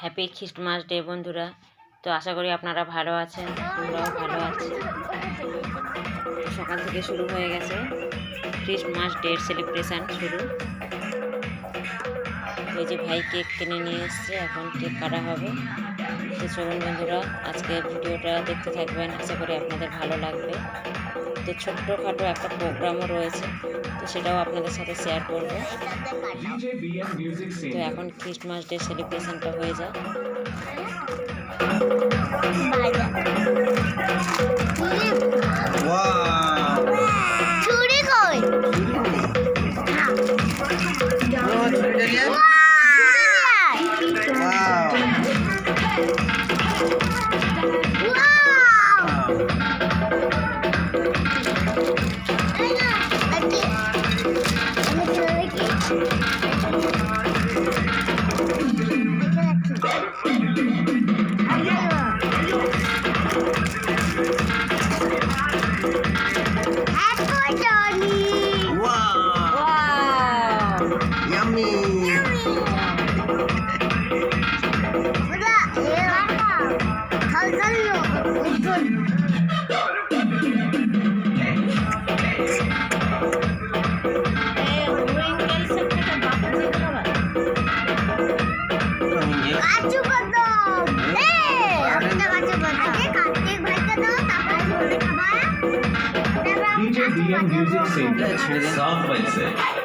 Happy Christmas day বন্ধুরা। তো আশা করি আপনারা ভালো আছেন, আমরাও ভালো আছি। সকাল থেকে শুরু হয়ে গেছে। খ্রিস্টমাস ডের সেলিব্রেশান শুরু। ওই যে ভাই কেক কিনে নিয়ে এসছে, এখন কেক কাটা হবে। চলুন বন্ধুরা আজকে ভিডিওটা দেখতে থাকবেন, আশা করি আপনাদের ভালো লাগবে। তো ছোট্টখাটো একটা প্রোগ্রামও রয়েছে, তো সেটাও আপনাদের সাথে শেয়ার করব। তো এখন খ্রিস্টমাস ডে সেলিব্রেশনটা হয়ে যায় ছেড়ে দিন। South Wales.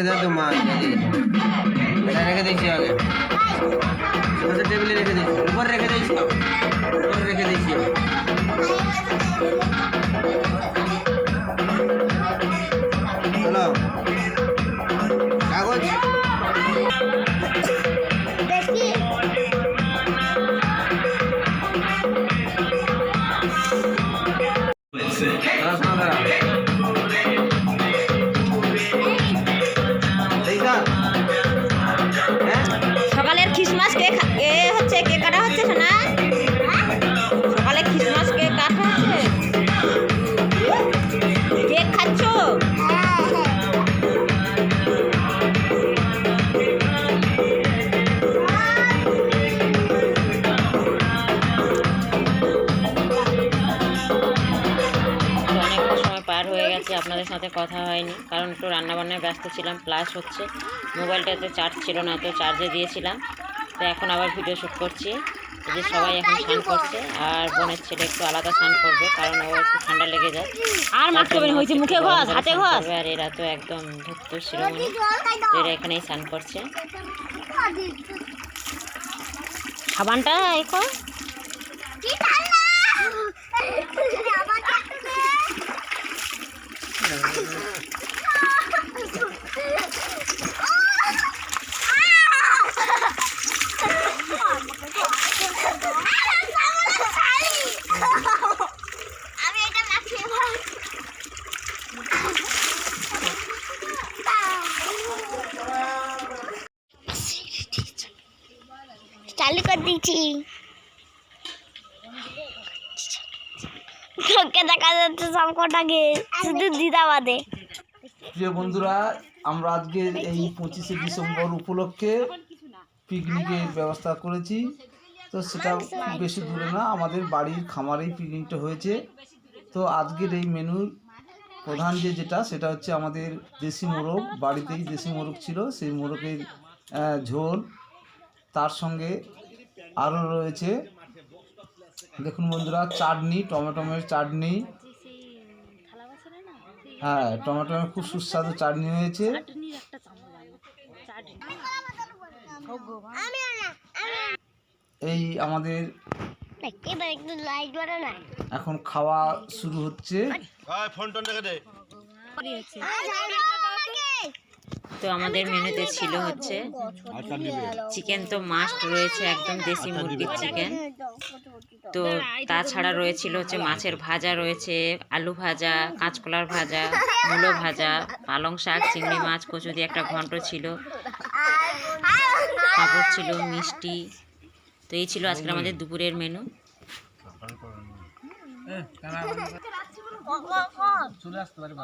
রেখে দাও তো মা দিদি। এটা রেখে দিয়েছি আগে পাশে টেবিলে রেখে দিয়েছি উপর রেখে দিয়েছি উপর রেখে দিয়েছি চলো কাগজ দেখি কথা হয়নি। কারণ একটু রান্নাবান্নায় ব্যস্ত ছিলাম প্লাস হচ্ছে মোবাইলটাতে চার্জ ছিল না তো চার্জে দিয়েছিলাম। তো এখন আবার ভিডিও শ্যুট করছি। যে সবাই এখন স্নান করছে আর বোনের ছেলে একটু আলাদা স্নান করবে কারণ ও একটু ঠান্ডা লেগে যায়। আর তার মাত্র জন্য হয়েছে মুখে ঘষ হাতে ঘষ আর এরা তো একদম ধুপ্ত শিরোমণি জল তো এরা এখানেই স্নান করছে। সাবানটা এখন কি ঠান্ডা আমাকে একটু দে আমি এটা মাখিয়ে ভাই তোকে দেখা যাচ্ছে সবকটাকে শুধু দিদা বাদে প্রিয় বন্ধুরা, আমরা আজকে এই পঁচিশে ডিসেম্বর উপলক্ষে পিকনিকের ব্যবস্থা করেছি। তো সেটা বেশি দূরে না, আমাদের বাড়ির খামারেই পিকনিকটা হয়েছে। তো আজকের এই মেনুর প্রধান যে যেটা, সেটা হচ্ছে আমাদের দেশি মোরগ। বাড়িতেই দেশি মোরগ ছিল, সেই মোরগের ঝোল। তার সঙ্গে আরও রয়েছে। দেখুন বন্ধুরা চাটনি টমেটোমের চাটনি। হ্যাঁ টমেটোমের খুব সুস্বাদু চাটনি হয়েছে এই আমাদের এবার একটু লাইট বাড়া না এখন খাওয়া শুরু হচ্ছে তো আমাদের মেনুতে ছিল হচ্ছে চিকেন তো মাস্ট রয়েছে একদম দেশি মুরগির চিকেন। তো। তাছাড়া রয়েছিল হচ্ছে মাছের ভাজা রয়েছে আলু ভাজা কাঁচকলার ভাজা মূলো ভাজা পালং শাক চিংড়ি মাছ কচু দিয়ে একটা ঘন্ট ছিল। পাঁপড় ছিল মিষ্টি। তো এই ছিল আজকের আমাদের দুপুরের মেনু। চলে আসতে পারে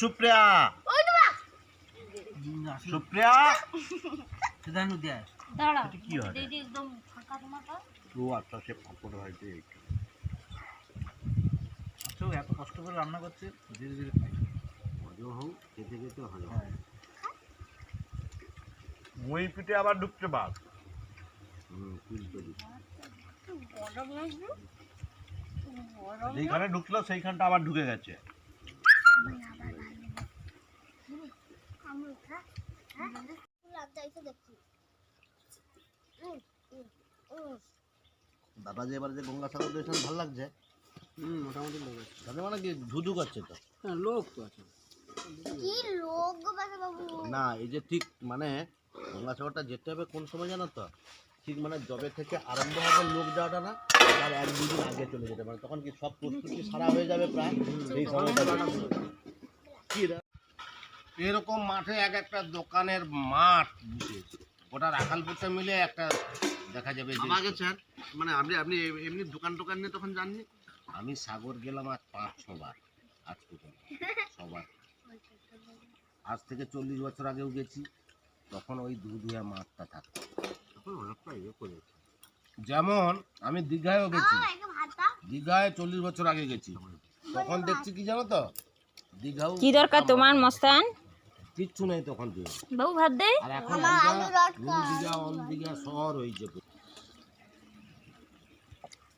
সুপ্রিয়া। সুপ্রিয়া। কি হয়? ও আচ্ছা সে পাপড় হয়েছে তো এত কষ্ট করে রান্না করছে ধীরে ধীরে খাই হজম হোক খেতে খেতে হজম মই পিঠে আবার ঢুকছে বাঘ। যেখানে ঢুকলো সেইখানটা আবার ঢুকে গেছে। দাদা যে এবার যে গঙ্গা সাগর দিয়েছেন ভালো লাগছে। হুম মোটামুটি লোক আছে মানে কি ধুধু করছে তো? হ্যাঁ লোক তো আছে। কি লোক গো বাঘা বাবু? না এই যে ঠিক মানে গঙ্গাসাগরটা যেতে হবে কোন সময় জানো তো? ঠিক মানে জবে থেকে আরম্ভ হবে লোক যাওয়াটা না তার এক দুদিন আগে চলে যেতে পারে। তখন কি সব প্রস্তুতি সারা হয়ে যাবে প্রায়? সেই সময়টা কি এরকম মাঠে এক একটা দোকানের মাঠ গোটা রাখালপুরটা মিলে একটা দেখা যাবে আমাকে স্যার মানে আপনি আপনি এমনি দোকান টোকান নিয়ে তখন জাননি আমি সাগর গেলাম আজ পাঁচ ছবার। আজ পর্যন্ত। সবার আজ থেকে চল্লিশ বছর আগেও গেছি তখন ওই দুধুয়া মাঠটা থাকতো। তখন অনেকটা ইয়ে করেছে যেমন আমি দীঘায়ও গেছি। দীঘায় চল্লিশ বছর আগে গেছি। তখন দেখছি কি জানো তো? দীঘাও কি দরকার তোমার মস্তান? কিচ্ছু নেই তখন বাবু ভাত দে। আর এখন দীঘা অল দীঘা শহর হয়েছে।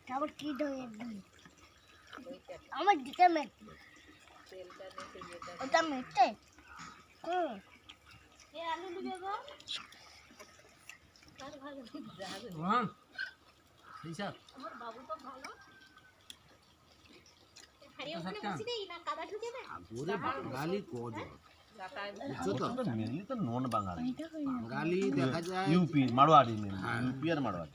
তারপর কি আমার দিকে মেটে। ওটা মেটে হুম হ্যাঁ সেই স্যার আগরে বাঙালি কজন নন বাঙালি। বাঙালি দেখা যায় ইউপি মারোয়ারি ইউপি আর মারোয়ারি।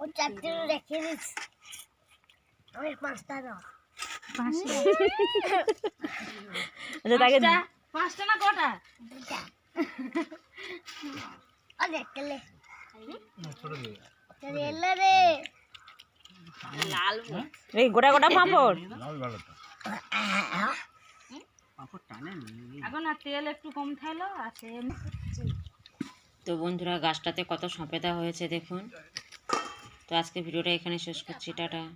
ও চারটে রেখে দিস আমি পাঁচটা দাও আচ্ছা তাকে ও দেখলে রেলে রে এই গোটা গোটা পাঁপড় লাল ভালো তো পাঁপড় টানে নি তো বন্ধুরা গাছটাতে কত সঁপেদা হয়েছে দেখুন। তো আজকে ভিডিওটা এখানে শেষ করছি টাটা।